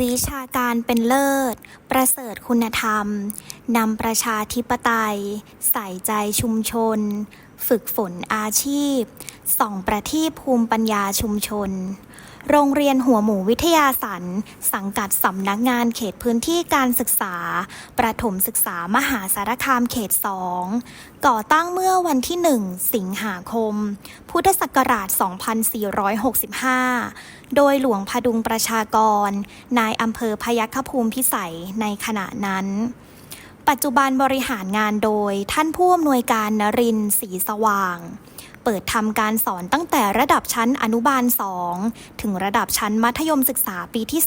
วิชาการเป็นเลิศ ประเสริฐคุณธรรม นำประชาธิปไตย ใส่ใจชุมชน ฝึกฝนอาชีพ ส่องประทีปภูมิปัญญาชุมชน โรงเรียนหัวหมูวิทยาสันสังกัดสำนักงานเขตพื้นที่การศึกษา ประถมศึกษามหาสารคามเขต2ก่อตั้งเมื่อวันที่ 1 สิงหาคม พุทธศักราช 2465 โดยหลวงพดุงประชากร นายอำเภอพยัคฆภูมิพิสัยในขณะนั้นปัจจุบันบริหารงานโดยท่านผู้อำนวยการนรินทร์ศรีสว่าง เปิดทำการสอนตั้งแต่ระดับชั้นอนุบาล 2 ถึงระดับชั้นมัธยมศึกษาปีที่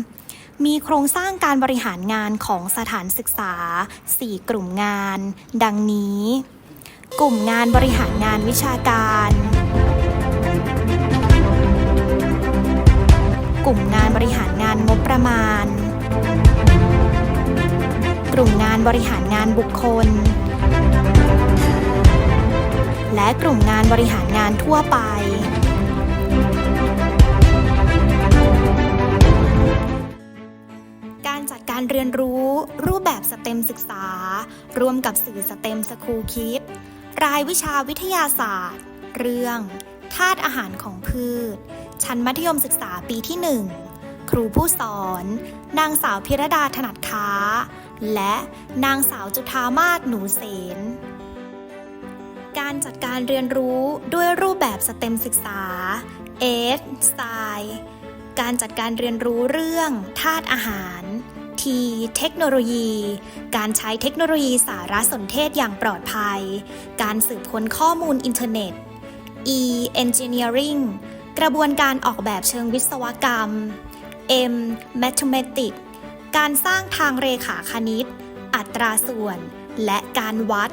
3 มีโครงสร้างการบริหารงานของสถานศึกษา 4 กลุ่มงาน ดังนี้ กลุ่มงานบริหารงานวิชาการ กลุ่มงานบริหารงานงบประมาณ กลุ่มงานบริหารงานบุคคล และกลุ่มงานบริหารงานทั่วไป การจัดการเรียนรู้รูปแบบสเต็มศึกษาร่วมกับสื่อสเต็มสคูลคิด รายวิชาวิทยาศาสตร์ เรื่องธาตุอาหารของพืช ชั้นมัธยมศึกษาปีที่ 1 ครูผู้สอน นางสาวพิรดาถนัดค้า และนางสาวจุธามาศหนูเสน การจัดการเรียนรู้ด้วยรูปแบบสเต็มศึกษา เอสไตล์การจัดการเรียนรู้เรื่องธาตุอาหาร T เทคโนโลยี การใช้เทคโนโลยีสารสนเทศอย่างปลอดภัย การสืบค้นข้อมูลอินเทอร์เน็ต E Engineering กระบวนการออกแบบเชิงวิศวกรรม M Mathematics การสร้างทางเรขาคณิต อัตราส่วน และการวัด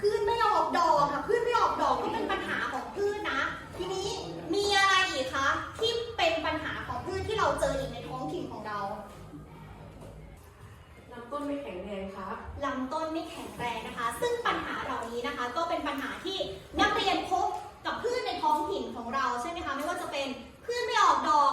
พืชไม่ออกดอกค่ะพืชไม่ออกดอกก็เป็นปัญหาของพืชนะ ทีนี้มีอะไรอีกคะที่เป็นปัญหาของพืชที่เราเจออีกในท้องถิ่นของเราลำต้นไม่แข็งแรงครับลำต้นไม่แข็งแรงนะคะ ซึ่งปัญหาเหล่านี้นะคะ ก็เป็นปัญหาที่นักเรียนพบกับพืชในท้องถิ่นของเราใช่ไหมคะไม่ว่าจะเป็นพืชไม่ออกดอก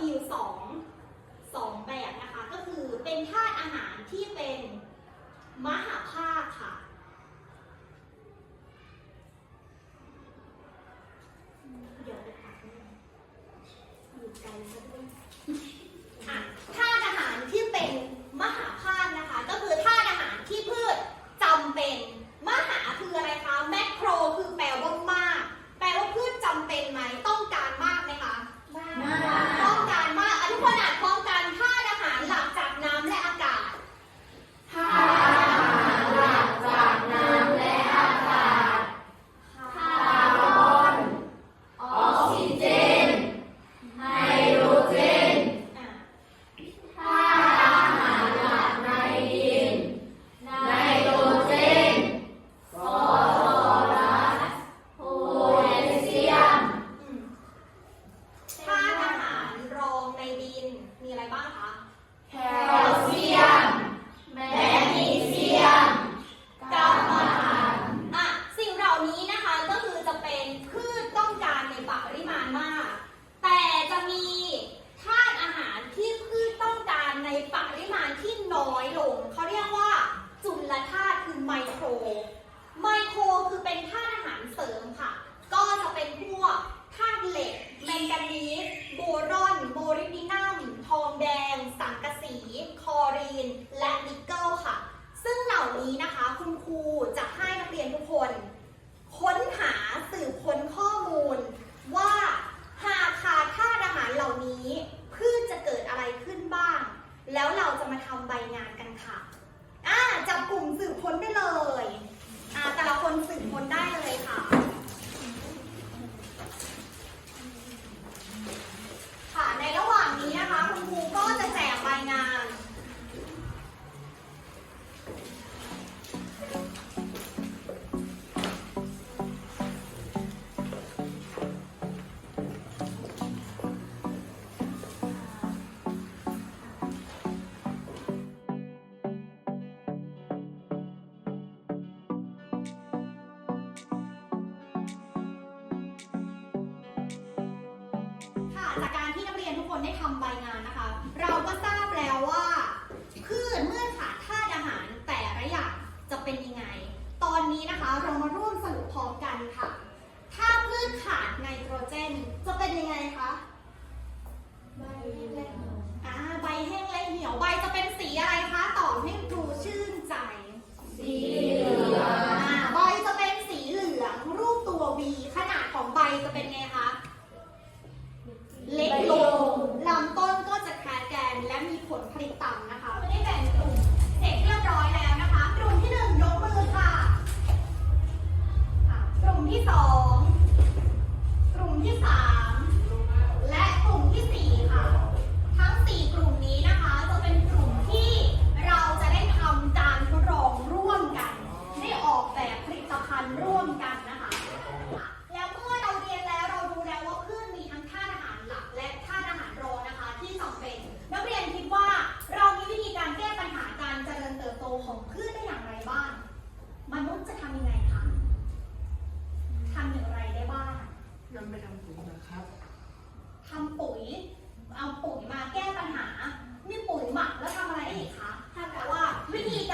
มีอยู่สองสองแบบนะคะ ก็คือเป็นธาตุอาหารที่เป็นมหาภาคค่ะ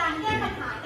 การแก้ปัญหา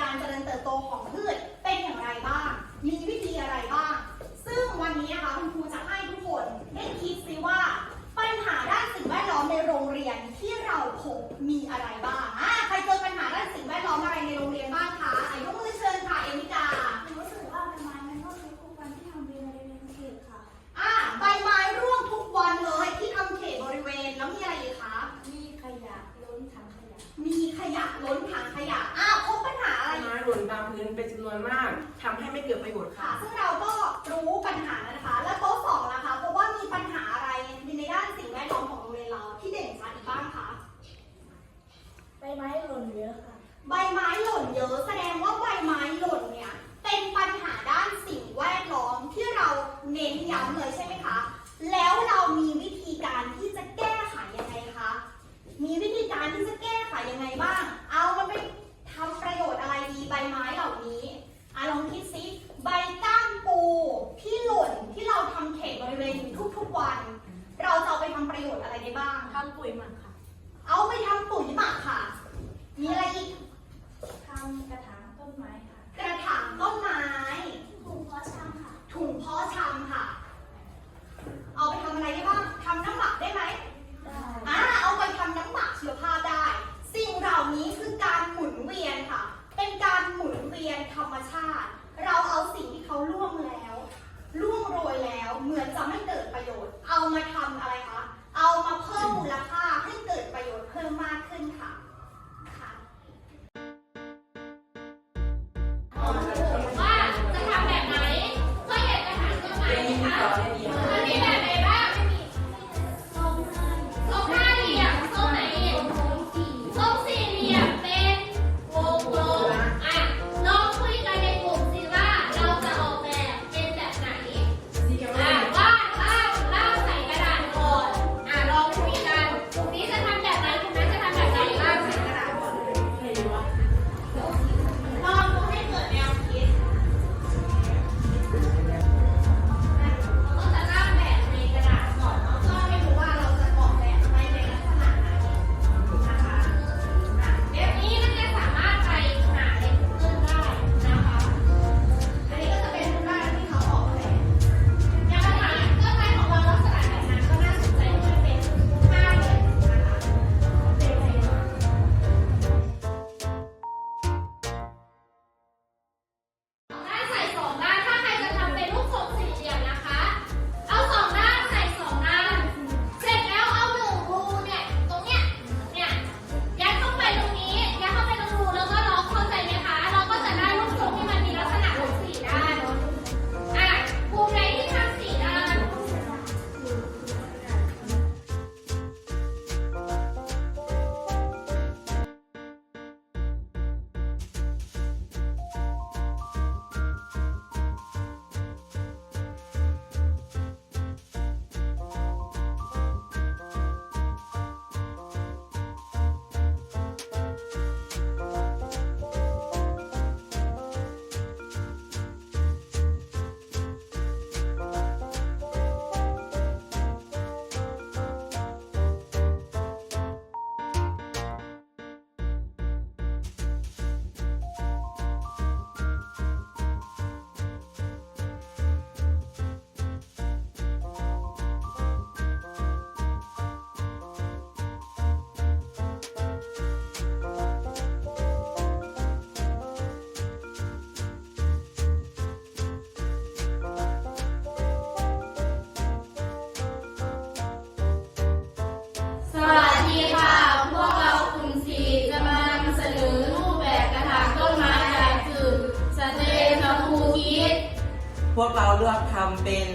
วกเราเลือกทำเป็น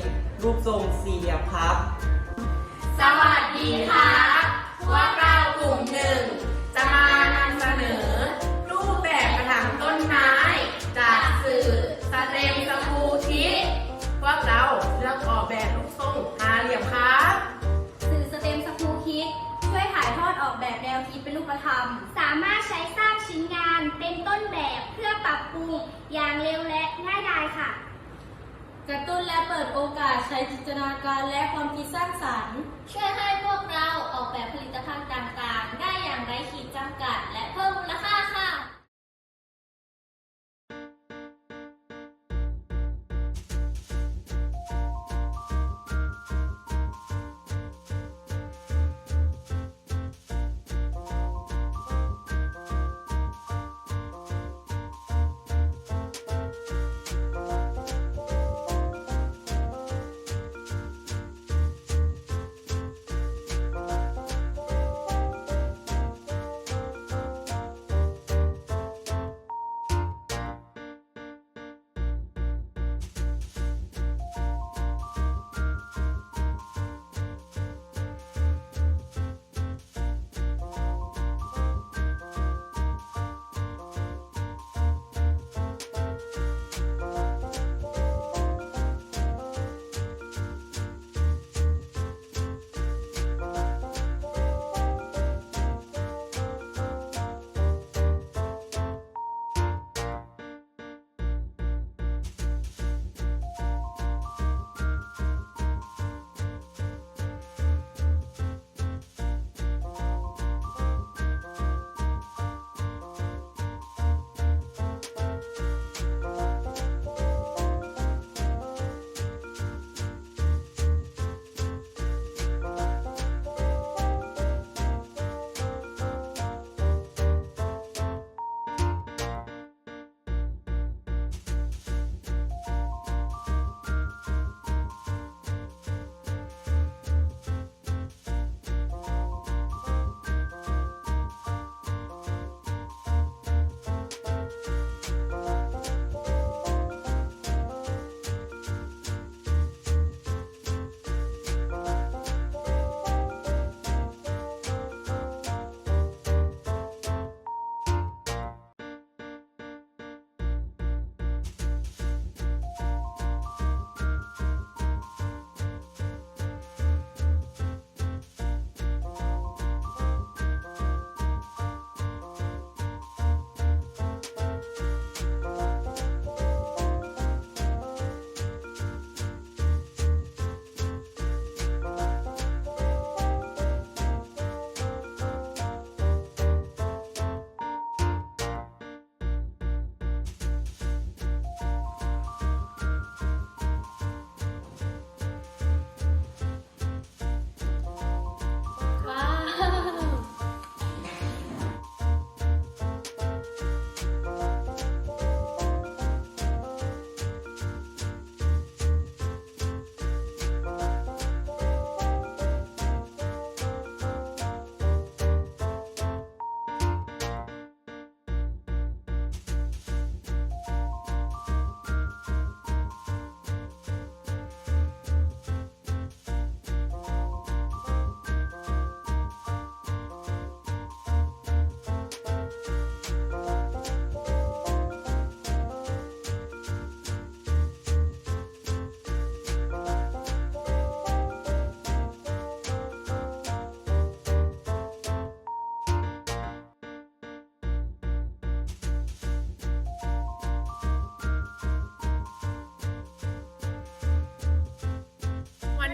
รูปทรงสี่เหลี่ยมครับ สวัสดีค่ะพวกเรากลุ่มหนึ่ง จะมานำเสนอ รูปแบบกระถางต้นไม้จากสื่อสเตมสกูทิพวกเราเลือกออกแบบรูปทรงห้าเหลี่ยมครับ สื่อสเตมสกูคิดช่วยถ่ายทอดออกแบบแนวคิดเป็นรูปธรรม สามารถใช้สร้างชิ้นงานเป็นต้นแบบเพื่อปรับปรุงอย่างเร็วและง่ายดายค่ะ กระตุ้นและเปิดโอกาสใช้จินตนาการและความคิดสร้างสรรค์ ช่วยให้พวกเราออกแบบผลิตภัณฑ์ต่างๆ ได้อย่างไร้ขีดจำกัด และเพิ่มมูลค่า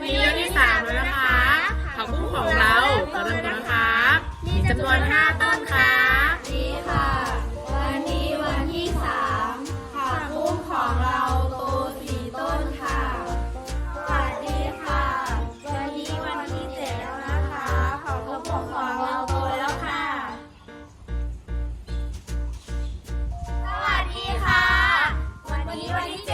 วีเยอที่สามแล้วนะคะผักบุ้งของเรากระเริ่มกันนะคะมีจำนวนห้าต้นค่ะ ดีค่ะ วันนี้วันที่สามผักบุ้งของเราโตสี่ต้นค่ะ สวัสดีค่ะ วันนี้วันที่เจ็ดแล้วนะคะผักบุ้งของเราโตแล้วค่ะ สวัสดีค่ะ วันนี้วันที่เ